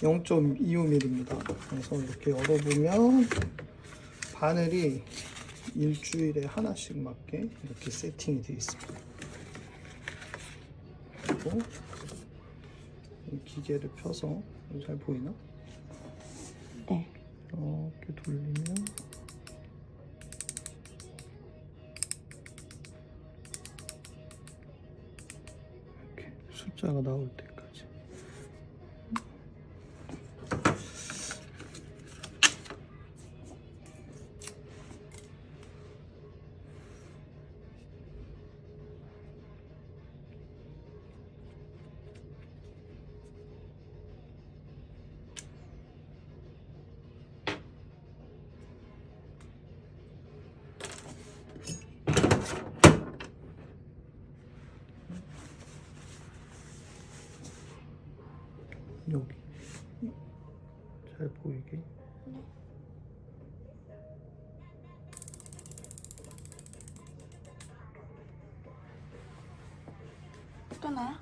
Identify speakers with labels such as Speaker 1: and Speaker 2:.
Speaker 1: 0.25mm입니다. 그래서 이렇게 열어보면 바늘이 일주일에 하나씩 맞게 이렇게 세팅이 되어 있습니다. 그리고 이 기계를 펴서 잘 보이나?
Speaker 2: 네.
Speaker 1: 이렇게 돌리면 이렇게 숫자가 나올 때 여기. 잘 보이게?
Speaker 2: 또 나요?